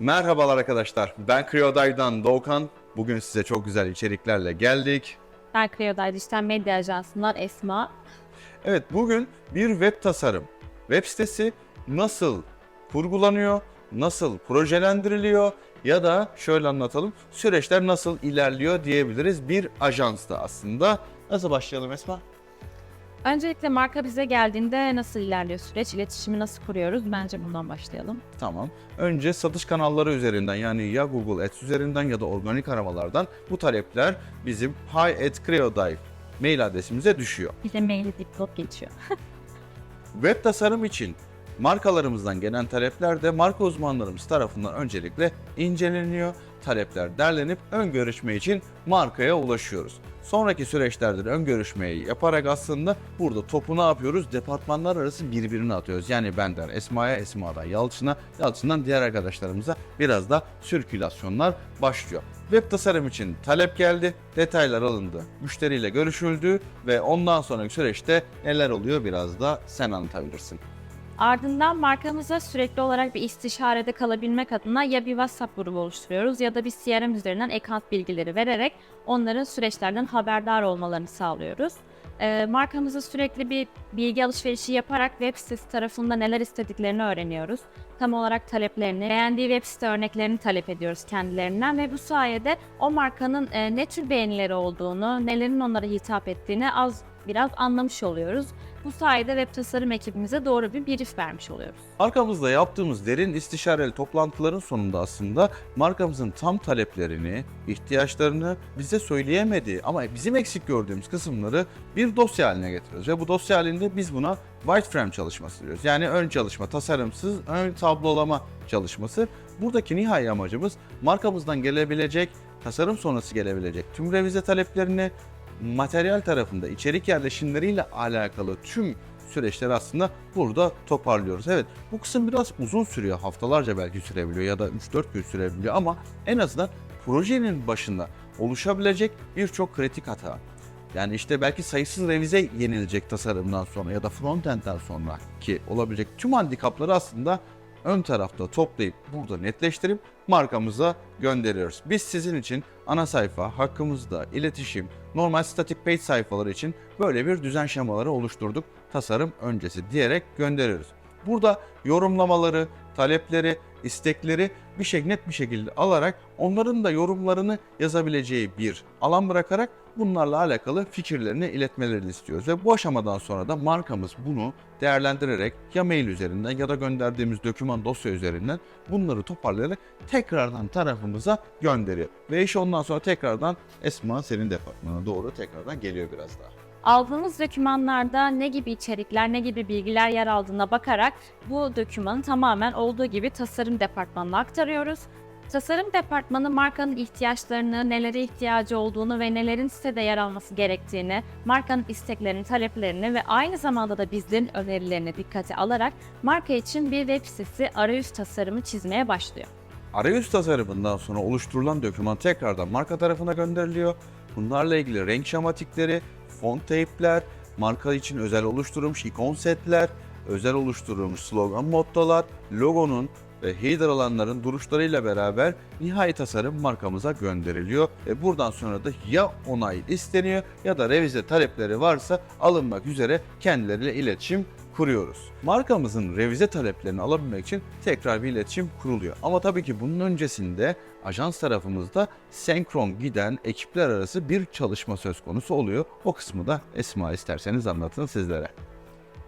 Merhabalar arkadaşlar. Ben Creoday'dan Doğukan. Bugün size çok güzel içeriklerle geldik. Ben Creodide Dijital Medya Ajansı'ndan Esma. Evet bugün bir web tasarım. Web sitesi nasıl kurgulanıyor, nasıl projelendiriliyor ya da şöyle anlatalım süreçler nasıl ilerliyor diyebiliriz bir ajansta aslında. Nasıl başlayalım Esma? Öncelikle marka bize geldiğinde nasıl ilerliyor süreç, iletişimi nasıl kuruyoruz? Bence bundan başlayalım. Tamam. Önce satış kanalları üzerinden yani ya Google Ads üzerinden ya da organik aramalardan bu talepler bizim hi at Creodive mail adresimize düşüyor. Bize maili dipnot geçiyor. Web tasarım için markalarımızdan gelen talepler de marka uzmanlarımız tarafından öncelikle inceleniyor. Talepler derlenip ön görüşme için markaya ulaşıyoruz. Sonraki süreçlerde de ön görüşmeyi yaparak aslında burada topu ne yapıyoruz? Departmanlar arası birbirine atıyoruz. Yani benden Esma'ya, Esma'dan Yalçın'a, Yalçın'dan diğer arkadaşlarımıza biraz da sirkülasyonlar başlıyor. Web tasarım için talep geldi, detaylar alındı, müşteriyle görüşüldü ve ondan sonraki süreçte neler oluyor biraz da sen anlatabilirsin. Ardından markamıza sürekli olarak bir istişarede kalabilmek adına ya bir WhatsApp grubu oluşturuyoruz ya da bir CRM üzerinden account bilgileri vererek onların süreçlerden haberdar olmalarını sağlıyoruz. Ee, markamıza sürekli bir bilgi alışverişi yaparak web sitesi tarafında neler istediklerini öğreniyoruz. Tam olarak taleplerini, beğendiği web site örneklerini talep ediyoruz kendilerinden ve bu sayede o markanın e, ne tür beğenileri olduğunu, nelerin onlara hitap ettiğini az biraz anlamış oluyoruz. Bu sayede web tasarım ekibimize doğru bir brief vermiş oluyoruz. Markamızla yaptığımız derin istişareli toplantıların sonunda aslında markamızın tam taleplerini, ihtiyaçlarını bize söyleyemediği ama bizim eksik gördüğümüz kısımları bir dosya haline getiriyoruz. Ve bu dosya halinde biz buna wireframe çalışması diyoruz. Yani ön çalışma, tasarımsız ön tablolama çalışması. Buradaki nihai amacımız markamızdan gelebilecek, tasarım sonrası gelebilecek tüm revize taleplerini materyal tarafında içerik yerleşimleriyle alakalı tüm süreçleri aslında burada toparlıyoruz. Evet bu kısım biraz uzun sürüyor. Haftalarca belki sürebiliyor ya da 3-4 gün sürebiliyor ama en azından projenin başında oluşabilecek birçok kritik hata. Yani işte belki sayısız revize yenilecek tasarımdan sonra ya da frontend'den sonra ki olabilecek tüm handikapları aslında ön tarafta toplayıp burada netleştirip markamıza gönderiyoruz. Biz sizin için ana sayfa, hakkımızda, iletişim, normal static page sayfaları için böyle bir düzen şemaları oluşturduk. Tasarım öncesi diyerek gönderiyoruz. Burada yorumlamaları, talepleri, istekleri bir şey net bir şekilde alarak onların da yorumlarını yazabileceği bir alan bırakarak bunlarla alakalı fikirlerini iletmelerini istiyoruz. Ve bu aşamadan sonra da markamız bunu değerlendirerek ya mail üzerinden ya da gönderdiğimiz doküman dosya üzerinden bunları toparlayarak tekrardan tarafımıza gönderiyor. Ve iş ondan sonra tekrardan Esma senin departmana doğru tekrardan geliyor biraz daha. Aldığımız dokümanlarda ne gibi içerikler, ne gibi bilgiler yer aldığına bakarak bu dokümanı tamamen olduğu gibi tasarım departmanına aktarıyoruz. Tasarım departmanı markanın ihtiyaçlarını, nelere ihtiyacı olduğunu ve nelerin sitede yer alması gerektiğini, markanın isteklerini, taleplerini ve aynı zamanda da bizlerin önerilerini dikkate alarak marka için bir web sitesi arayüz tasarımı çizmeye başlıyor. Arayüz tasarımından sonra oluşturulan doküman tekrardan marka tarafına gönderiliyor. Bunlarla ilgili renk şematikleri, font teypler, marka için özel oluşturulmuş ikon setler, özel oluşturulmuş slogan mottolar, logonun ve header alanların duruşlarıyla beraber nihai tasarım markamıza gönderiliyor. Ve buradan sonra da ya onay isteniyor ya da revize talepleri varsa alınmak üzere kendileriyle iletişim kuruyoruz. Markamızın revize taleplerini alabilmek için tekrar bir iletişim kuruluyor. Ama tabii ki bunun öncesinde ajans tarafımızda senkron giden ekipler arası bir çalışma söz konusu oluyor. O kısmı da Esma isterseniz anlatın sizlere.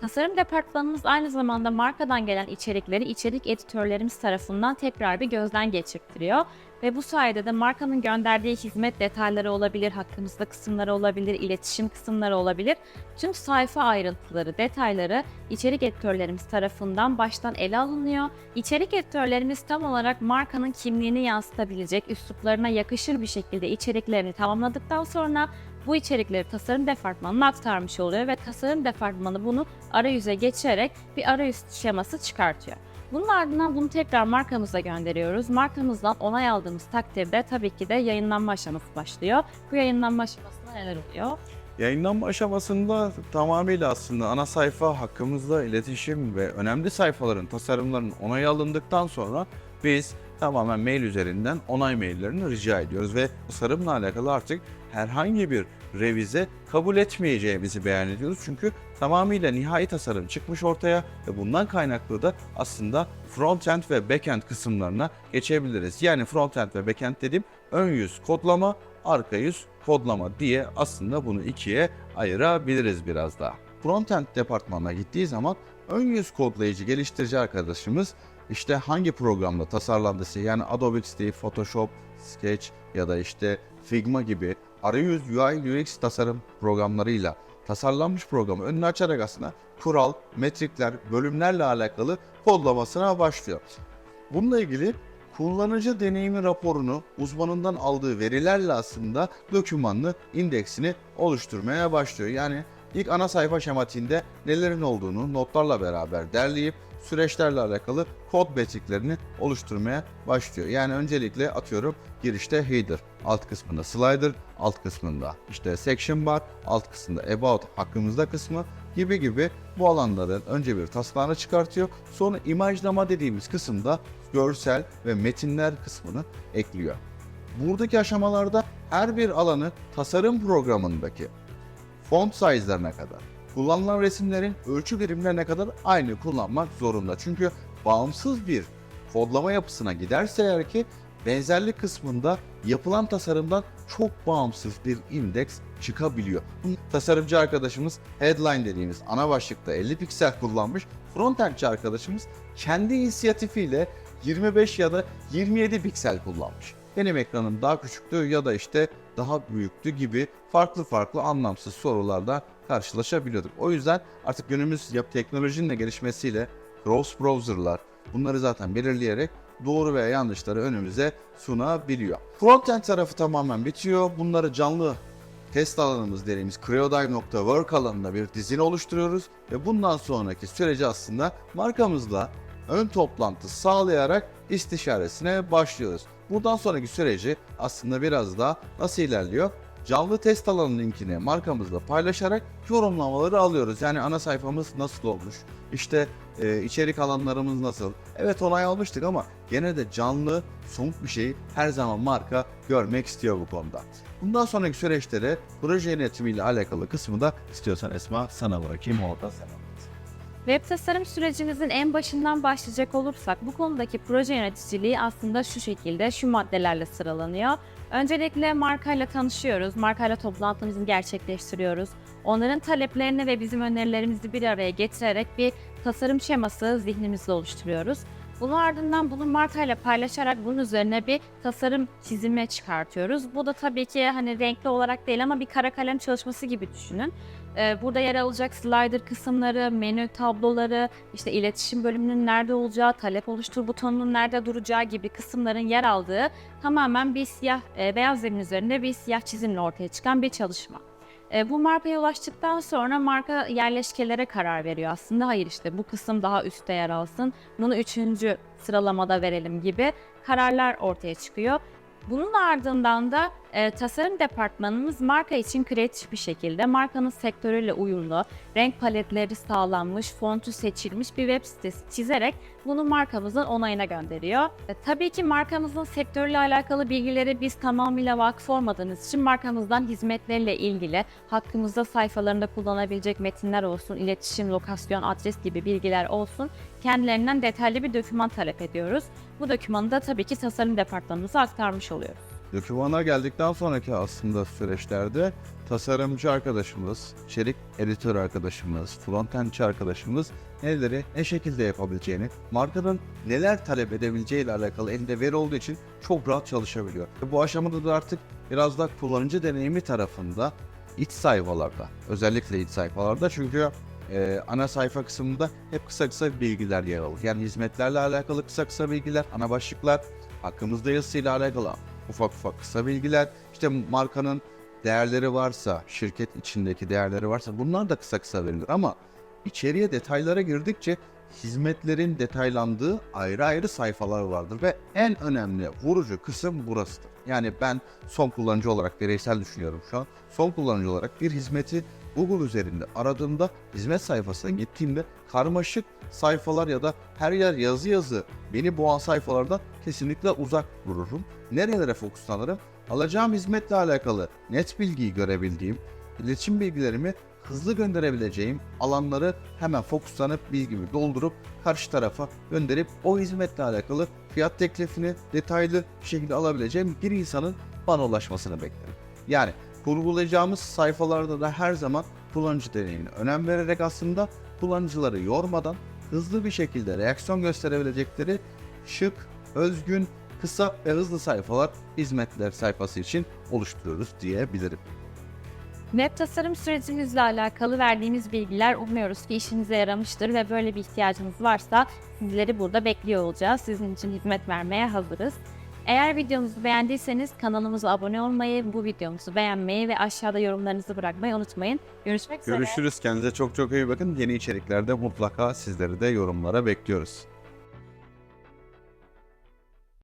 Tasarım departmanımız aynı zamanda markadan gelen içerikleri içerik editörlerimiz tarafından tekrar bir gözden geçirtiriyor. Ve bu sayede de markanın gönderdiği hizmet detayları olabilir, hakkımızda kısımları olabilir, iletişim kısımları olabilir. Tüm sayfa ayrıntıları, detayları içerik editörlerimiz tarafından baştan ele alınıyor. İçerik editörlerimiz tam olarak markanın kimliğini yansıtabilecek, üsluplarına yakışır bir şekilde içeriklerini tamamladıktan sonra bu içerikleri tasarım departmanına aktarmış oluyor ve tasarım departmanı bunu arayüze geçirerek bir arayüz şeması çıkartıyor. Bunun ardından bunu tekrar markamıza gönderiyoruz. Markamızdan onay aldığımız takdirde tabii ki de yayınlanma aşaması başlıyor. Bu yayınlanma aşamasında neler oluyor? Yayınlanma aşamasında tamamıyla aslında ana sayfa hakkımızda iletişim ve önemli sayfaların tasarımlarının onayı alındıktan sonra biz tamamen mail üzerinden onay maillerini rica ediyoruz ve tasarımla alakalı artık herhangi bir revize kabul etmeyeceğimizi beyan ediyoruz. Çünkü tamamıyla nihai tasarım çıkmış ortaya ve bundan kaynaklı da aslında frontend ve backend kısımlarına geçebiliriz. Yani frontend ve backend dediğim ön yüz kodlama, arka yüz kodlama diye aslında bunu ikiye ayırabiliriz biraz daha. Frontend departmanına gittiği zaman ön yüz kodlayıcı geliştirici arkadaşımız işte hangi programda tasarlandıysa yani Adobe XD, Photoshop, Sketch ya da işte Figma gibi arayüz UI UX tasarım programlarıyla tasarlanmış programı önünü açarak aslında kural, metrikler, bölümlerle alakalı kodlamasına başlıyor. Bununla ilgili kullanıcı deneyimi raporunu uzmanından aldığı verilerle aslında dokümanlı indeksini oluşturmaya başlıyor. Yani ilk ana sayfa şematiğinde nelerin olduğunu notlarla beraber derleyip süreçlerle alakalı kod metriklerini oluşturmaya başlıyor. Yani öncelikle atıyorum girişte header, alt kısmında slider, alt kısmında işte section bar, alt kısmında about hakkımızda kısmı gibi gibi bu alanların önce bir taslağını çıkartıyor. Sonra imajlama dediğimiz kısımda görsel ve metinler kısmını ekliyor. Buradaki aşamalarda her bir alanı tasarım programındaki font size'larına kadar, kullanılan resimlerin ölçü birimlerine kadar aynı kullanmak zorunda. Çünkü bağımsız bir kodlama yapısına giderse eğer ki benzerlik kısmında yapılan tasarımdan çok bağımsız bir indeks çıkabiliyor. Tasarımcı arkadaşımız headline dediğimiz ana başlıkta 50 piksel kullanmış. Frontendçi arkadaşımız kendi inisiyatifiyle 25 ya da 27 piksel kullanmış. Benim ekranım daha küçüktü ya da işte daha büyüktü gibi farklı farklı anlamsız sorularla karşılaşabiliyorduk. O yüzden artık günümüz yap teknolojinin de gelişmesiyle cross browser'lar bunları zaten belirleyerek doğru veya yanlışları önümüze sunabiliyor. Frontend tarafı tamamen bitiyor. Bunları canlı test alanımız dediğimiz creodive.work alanında bir dizini oluşturuyoruz ve bundan sonraki süreci aslında markamızla ön toplantı sağlayarak istişaresine başlıyoruz. Buradan sonraki süreci aslında biraz daha nasıl ilerliyor? Canlı test alanı linkini markamızla paylaşarak yorumlamaları alıyoruz. Yani ana sayfamız nasıl olmuş? İşte e, içerik alanlarımız nasıl? Evet onay almıştık ama gene de canlı, somut bir şeyi her zaman marka görmek istiyor bu konuda. Bundan sonraki süreçlere proje yönetimiyle alakalı kısmı da istiyorsan Esma sana bırakayım orada sen. Web tasarım sürecimizin en başından başlayacak olursak bu konudaki proje yöneticiliği aslında şu şekilde, şu maddelerle sıralanıyor. Öncelikle markayla tanışıyoruz, markayla toplantımızı gerçekleştiriyoruz. Onların taleplerini ve bizim önerilerimizi bir araya getirerek bir tasarım şeması zihnimizde oluşturuyoruz. Bunun ardından bunu markayla paylaşarak bunun üzerine bir tasarım çizimi çıkartıyoruz. Bu da tabii ki hani renkli olarak değil ama bir kara kalem çalışması gibi düşünün. Ee, Burada yer alacak slider kısımları, menü tabloları, işte iletişim bölümünün nerede olacağı, talep oluştur butonunun nerede duracağı gibi kısımların yer aldığı tamamen bir siyah, e, beyaz zemin üzerinde bir siyah çizimle ortaya çıkan bir çalışma. E, bu markaya ulaştıktan sonra marka yerleşkelere karar veriyor aslında. Hayır işte bu kısım daha üstte yer alsın, bunu üçüncü sıralamada verelim gibi kararlar ortaya çıkıyor. Bunun ardından da e, tasarım departmanımız marka için kreatif bir şekilde markanın sektörüyle uyumlu, renk paletleri sağlanmış, fontu seçilmiş bir web sitesi çizerek bunu markamızın onayına gönderiyor. E, tabii ki markamızın sektörle alakalı bilgileri biz tamamıyla vakıf olmadığımız için markamızdan hizmetleriyle ilgili hakkımızda sayfalarında kullanabilecek metinler olsun, iletişim, lokasyon, adres gibi bilgiler olsun kendilerinden detaylı bir doküman talep ediyoruz. Bu dokümanı da tabii ki tasarım departmanımıza aktarmış. Dokümana geldikten sonraki aslında süreçlerde tasarımcı arkadaşımız, içerik editör arkadaşımız, frontendçi arkadaşımız neleri ne şekilde yapabileceğini, markanın neler talep edebileceği ile alakalı elinde veri olduğu için çok rahat çalışabiliyor. Bu aşamada da artık biraz da kullanıcı deneyimi tarafında iç sayfalarda, özellikle iç sayfalarda çünkü e, ana sayfa kısmında hep kısa kısa bilgiler yer alır. Yani hizmetlerle alakalı kısa kısa bilgiler, ana başlıklar, hakkımızda yazısıyla alakalı ufak ufak kısa bilgiler, işte markanın değerleri varsa, şirket içindeki değerleri varsa bunlar da kısa kısa verilir ama içeriye detaylara girdikçe hizmetlerin detaylandığı ayrı ayrı sayfalar vardır ve en önemli vurucu kısım burasıdır. Yani ben son kullanıcı olarak bireysel düşünüyorum şu an. Son kullanıcı olarak bir hizmeti Google üzerinde aradığımda hizmet sayfasına gittiğimde karmaşık sayfalar ya da her yer yazı yazı beni boğan sayfalardan kesinlikle uzak dururum. Nerelere fokuslanırım? Alacağım hizmetle alakalı net bilgiyi görebildiğim, iletişim bilgilerimi hızlı gönderebileceğim alanları hemen fokuslanıp bilgimi doldurup karşı tarafa gönderip o hizmetle alakalı fiyat teklifini detaylı bir şekilde alabileceğim bir insanın bana ulaşmasını beklerim. Yani kurgulayacağımız sayfalarda da her zaman kullanıcı deneyimine önem vererek aslında kullanıcıları yormadan hızlı bir şekilde reaksiyon gösterebilecekleri şık, özgün, kısa ve hızlı sayfalar hizmetler sayfası için oluşturuyoruz diyebilirim. Web tasarım sürecimizle alakalı verdiğimiz bilgiler umuyoruz ki işinize yaramıştır ve böyle bir ihtiyacınız varsa sizleri burada bekliyor olacağız. Sizin için hizmet vermeye hazırız. Eğer videomuzu beğendiyseniz kanalımıza abone olmayı, bu videomuzu beğenmeyi ve aşağıda yorumlarınızı bırakmayı unutmayın. Görüşmek üzere. Görüşürüz. Kendinize çok çok iyi bakın. Yeni içeriklerde mutlaka sizleri de yorumlara bekliyoruz.